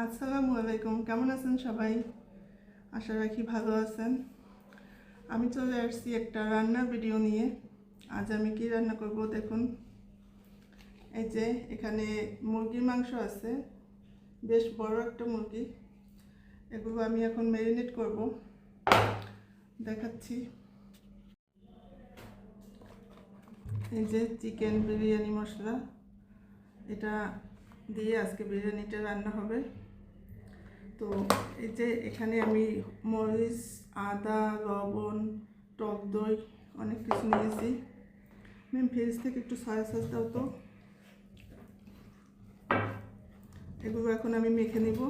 আসসালামু আলাইকুম, কেমন আছেন সবাই? আশা রাখি ভালো আছেন। আমি চলে আসছি একটা রান্নার ভিডিও নিয়ে। আজ আমি কি রান্না করব দেখুন। এই যে এখানে মুরগির মাংস আছে, বেশ বড় একটা মুরগি। এগুলো আমি এখন ম্যারিনেট করব। দেখাচ্ছি। এই যে চিকেন বিরিয়ানি মশলা। এটা দিয়ে আজকে বিরিয়ানিটা রান্না হবে। তো এই যে এখানে আমি মরিচ, আদা, লবণ, টক দই অনেক কিছু নিয়েছি। ম্যাম, ফ্রিজ থেকে একটু সয়া সস দাও তো। এগুলো এখন আমি মেখে নিব।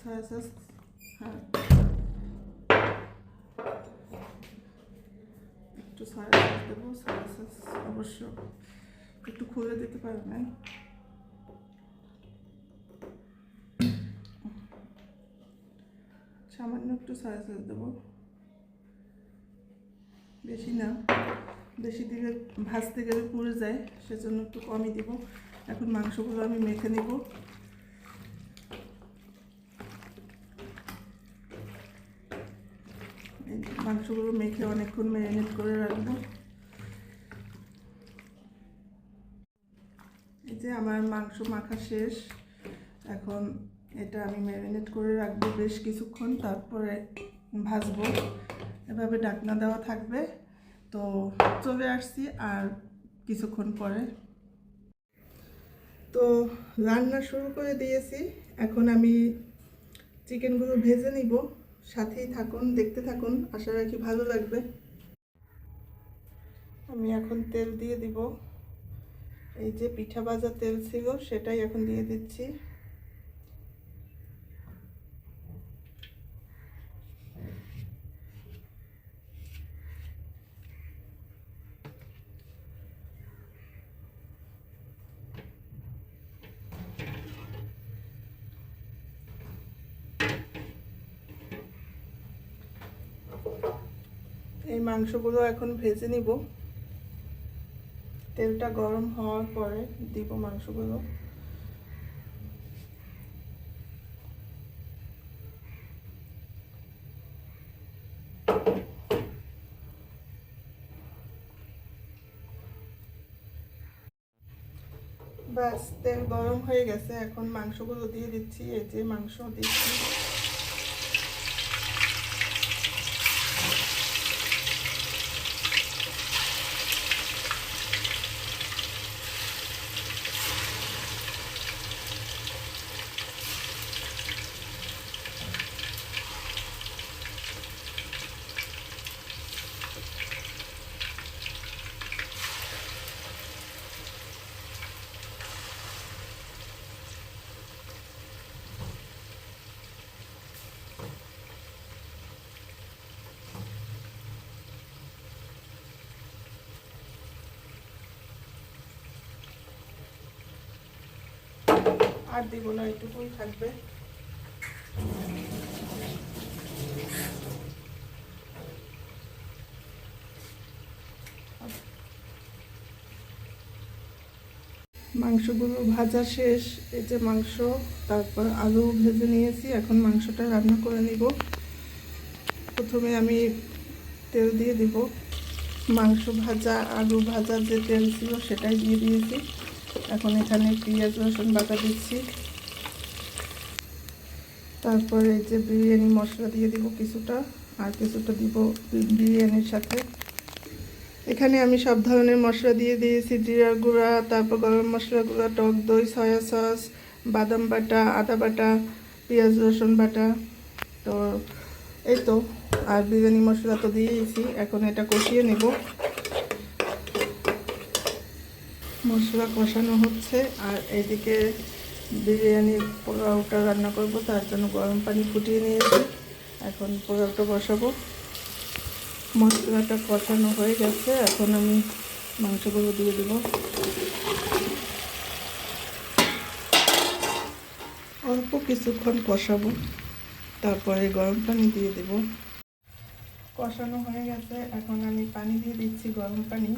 সয়া সস হ্যাঁ একটু সয়া সস দেবো সয়া অবশ্য একটু খুলে দিতে পারবেন সামান্য একটু সয়া সস দেবো। বেশি না, বেশি দিলে ভাজতে গেলে পুড়ে যায়, সেজন্য একটু কমই দিব। এখন মাংসগুলো আমি মেখে নিব। মাংসগুলো মেখে অনেকক্ষণ ম্যারিনেট করে রাখব। এই যে আমার মাংস মাখা শেষ। এখন এটা আমি ম্যারিনেট করে রাখব বেশ কিছুক্ষণ, তারপরে ভাজবো। এভাবে ডাকনা দেওয়া থাকবে। তো চলে আসছি আর কিছুক্ষণ পরে। তো রান্না শুরু করে দিয়েছি। এখন আমি চিকেনগুলো ভেজে নিব। সাথেই থাকুন, দেখতে থাকুন। আশা রাখি ভালো লাগবে। আমি এখন তেল দিয়ে দিব। এই যে পিঠা ভাজা তেল ছিল, সেটাই এখন দিয়ে দিচ্ছি এই মাংসগুলো এখন ভেজে নিব। তেলটা গরম হওয়ার পরে দিব মাংসগুলো। ব্যাস, তেল গরম হয়ে গেছে। এখন মাংসগুলো দিয়ে দিচ্ছি, এই যে মাংস দিচ্ছি। আর দিব না, এটুকুই থাকবে। মাংসগুলো ভাজা শেষ, এই যে মাংস, তারপর আলু ভেজে নিয়েছি, এখন মাংসটা রান্না করে নিব। প্রথমে আমি তেল দিয়ে দিব। মাংস ভাজা, আলু ভাজা যে তেল ছিল সেটাই দিয়ে দিয়েছি। এখন এখানে পেঁয়াজ, রসুন বাটা দিচ্ছি। তারপরে এই যে বিরিয়ানি মশলা দিয়ে দিব কিছুটা, আর কিছুটা দিব বিরিয়ানির সাথে। এখানে আমি সব ধরনের মশলা দিয়ে দিয়েছি জিরার গুঁড়া, তারপর গরম মশলা গুঁড়া, টক দই, সয়া সস, বাদাম বাটা, আদা বাটা, পেঁয়াজ, রসুন বাটা। তো এই তো, আর বিরিয়ানি মশলা তো দিয়েছি এখন এটা কষিয়ে নেব। মশলা কষানো হচ্ছে আর এদিকে বিরিয়ানির পোলাওটা রান্না করব, তার জন্য গরম পানি ফুটিয়ে নিয়েছি। এখন পোলাওটা বসাবো। মশলাটা কষানো হয়ে গেছে, এখন আমি মাংসগুলো দিয়ে দেবো। অল্প কিছুক্ষণ কষাবো, তারপরে গরম পানি দিয়ে দেব। কষানো হয়ে গেছে, এখন আমি পানি দিয়ে দিচ্ছি গরম পানি।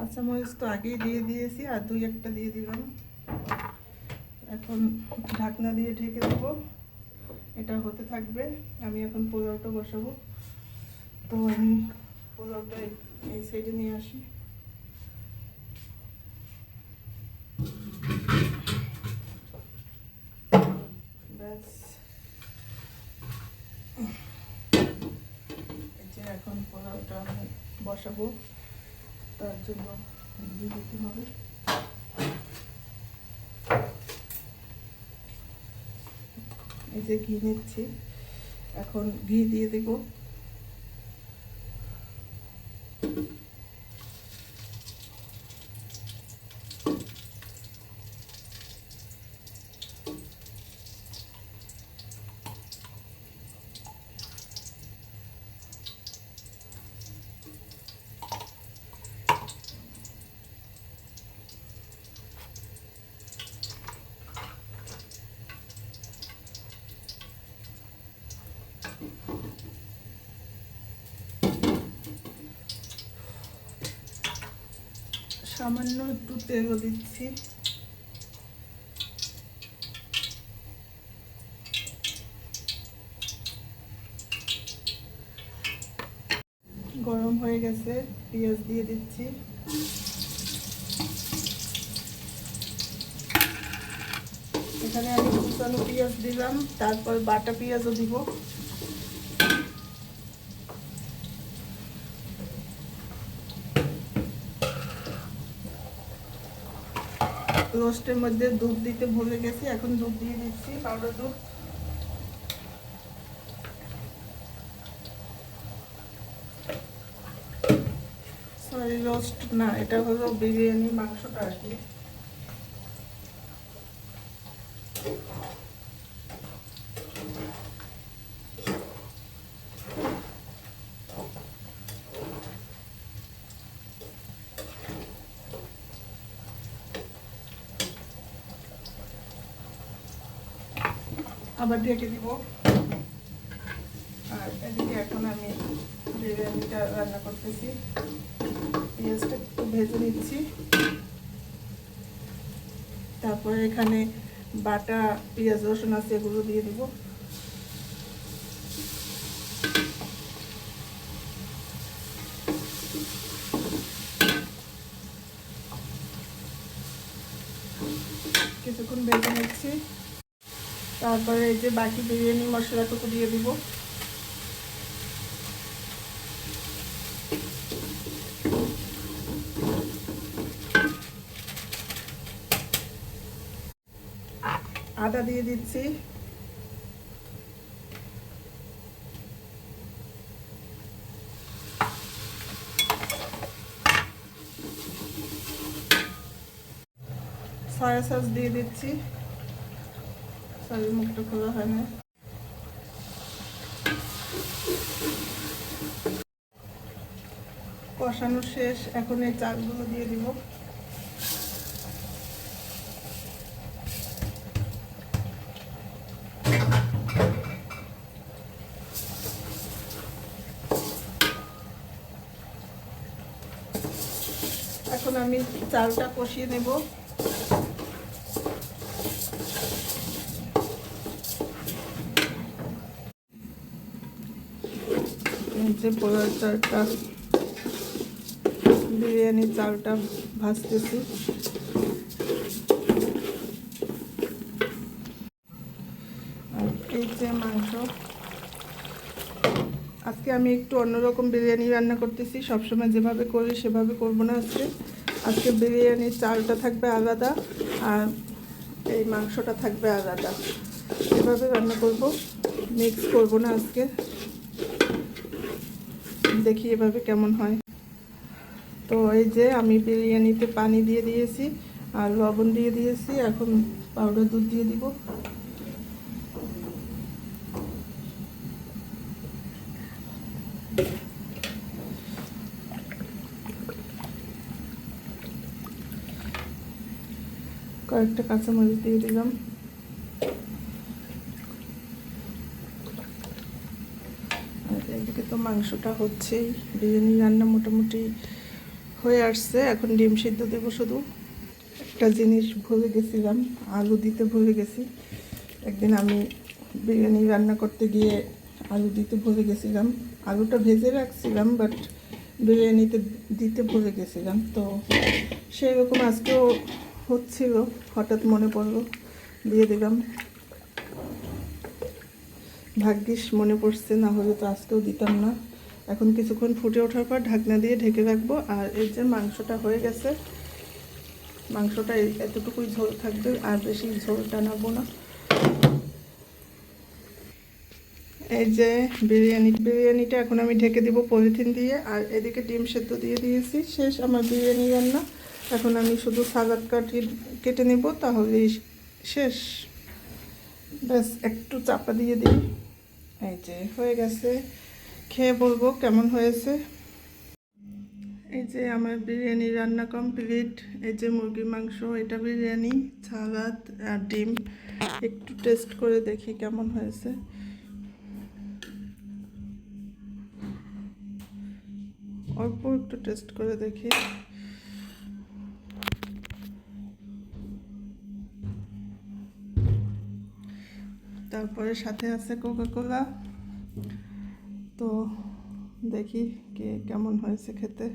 কাঁচামরিচ তো আগেই দিয়ে দিয়েছি, আর দুই একটা দিয়ে দিলাম। এখন ঢাকনা দিয়ে ঢেকে দেবো। এটা হতে থাকবে। আমি এখন পোলাওটা বসাবো। তো আমি পোলাওটা এই- সাইডে নিয়ে আসি। ব্যাস। এখন পোলাওটা আমি বসাবো। তার জন্য ঘি দিতে হবে। এই যে ঘি নিচ্ছি। এখন ঘি দিয়ে দেব। সামান্য একটু তেলও দিচ্ছি। গরম হয়ে গেছে, পেঁয়াজ দিয়ে দিচ্ছি। এখানে আমি কুচানো পেঁয়াজ দিলাম, তারপর বাটা পেঁয়াজও দিব। রোস্টের মধ্যে দুধ দিতে ভুলে গেছি, এখন দুধ দিয়ে দিচ্ছি পাউডার দুধ। সরি রোস্ট না, এটা হলো বিরিয়ানি মাংসটা আর কি। আবার ঢেকে দিব। আর এদিকে এখন আমি বিরিয়ানিটা রান্না করতেছি। পেঁয়াজটা একটু ভেজে নিচ্ছি। তারপরে এখানে বাটা, পেঁয়াজ, রসুন আছে, এগুলো দিয়ে দিব। কিছুক্ষণ ভেজে নিচ্ছি। তারপরে এই যে বাকি বিরিয়ানি মশলাটুকু দিয়ে দিব। আদা দিয়ে দিচ্ছি। সয়া সস দিয়ে দিচ্ছি। সরি মুখটা খোলা হয় না কষানো শেষ, এখন এই চালগুলো দিয়ে দিব। এখন আমি চালটা কষিয়ে নেব। যে পোলার চালটা বিরিয়ানি চালটা ভাজতেছি। এই যে মাংস, আজকে আমি একটু অন্যরকম বিরিয়ানি রান্না করতেছি। সবসময় যেভাবে করি সেভাবে করব না আজকে। আজকে বিরিয়ানির চালটা থাকবে আলাদা আর এই মাংসটা থাকবে আলাদা। এভাবে রান্না করব, মিক্স করব না আজকে। দেখি এভাবে কেমন হয়। তো এই যে আমি বিরিয়ানিতে পানি দিয়ে দিয়েছি আর লবণ দিয়ে দিয়েছি, এখন পাউডার দুধ দিয়ে দিব। কয়েকটা কাঁচামরিচ দিয়ে দিলাম আর এদিকে তো মাংসটা হচ্ছেই। বিরিয়ানি রান্না মোটামুটি হয়ে আসছে। এখন ডিম সিদ্ধ দেবো শুধু। একটা জিনিস ভুলে গেছিলাম, আলু দিতে ভুলে গেছি। একদিন আমি বিরিয়ানি রান্না করতে গিয়ে আলু দিতে ভুলে গেছিলাম। আলুটা ভেজে রাখছিলাম বাট বিরিয়ানিতে দিতে ভুলে গেছিলাম। তো সেরকম আজকেও হচ্ছিল, হঠাৎ মনে পড়ল, দিয়ে দিলাম। ভাগ্যিস মনে পড়ছে, না হলে তো আজকেও দিতাম না। এখন কিছুক্ষণ ফুটে ওঠার পর ঢাকনা দিয়ে ঢেকে রাখব, আর এর যে মাংসটা হয়ে গেছে, মাংসটা এতটুকুই ঝোল থাকবে, আর বেশি ঝোল টানাবো না। এই যে বিরিয়ানি, বিরিয়ানিটা এখন আমি ঢেকে দিব পলিথিন দিয়ে, আর এদিকে ডিম সেদ্ধ দিয়ে দিয়েছি, শেষ আমার বিরিয়ানি রান্না। এখন আমি শুধু সালাদ কাটি, কেটে নিব, তাহলেই শেষ। ব্যাস, একটু চাপা দিয়ে দিই। এই যে, হয়ে গেছে। খেয়ে বলব কেমন হয়েছে? এই যে আমার বিরিয়ানি রান্না কমপ্লিট। এই যে মুরগির মাংস, এটা বিরিয়ানি, সালাদ আর ডিম। একটু টেস্ট করে দেখি কেমন হয়েছে। অল্প একটু টেস্ট করে দেখি। তারপরে সাথে আছে কোকা কোলা তো দেখি কে কেমন হয়েছে খেতে।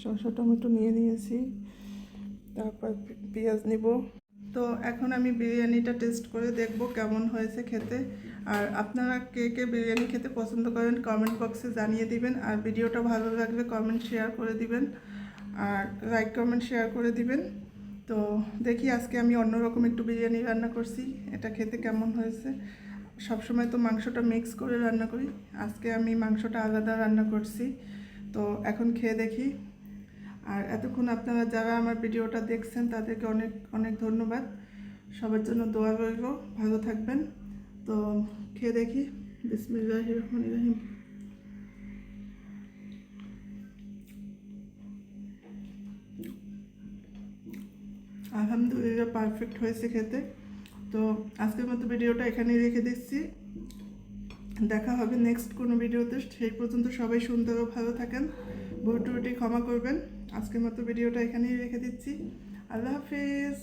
শসা, টমেটো নিয়ে নিয়েছি, তারপর পেঁয়াজ নিব। তো এখন আমি বিরিয়ানিটা টেস্ট করে দেখব কেমন হয়েছে খেতে। আর আপনারা কে কে বিরিয়ানি খেতে পছন্দ করেন, কমেন্ট বক্সে জানিয়ে দিবেন। আর ভিডিওটা ভালো লাগলে কমেন্ট, শেয়ার করে দিবেন। আর লাইক কমেন্ট শেয়ার করে দিবেন। তো দেখি আজকে আমি অন্যরকম একটু বিরিয়ানি রান্না করছি। এটা খেতে কেমন হয়েছে? সবসময় তো মাংসটা মিক্স করে রান্না করি। আজকে আমি মাংসটা আলাদা রান্না করছি। তো এখন খেয়ে দেখি। আর এতক্ষণ আপনারা যারা আমার ভিডিওটা দেখছেন, তাদেরকে অনেক অনেক ধন্যবাদ। সবার জন্য দোয়া রইল। ভালো থাকবেন। তো খেয়ে দেখি। বিসমিল্লাহ রহমান রহিম। আলহামদুলিল্লাহ পারফেক্ট হয়েছে খেতে। তো আজকের মতো ভিডিওটা এখানেই রেখে দিচ্ছি। দেখা হবে নেক্সট কোনো ভিডিওতে। সেই পর্যন্ত সবাই সুন্দর ও ভালো থাকেন। ভুল ক্ষমা করবেন। আজকের মতো ভিডিওটা এখানেই রেখে দিচ্ছি। আল্লাহ হাফিজ।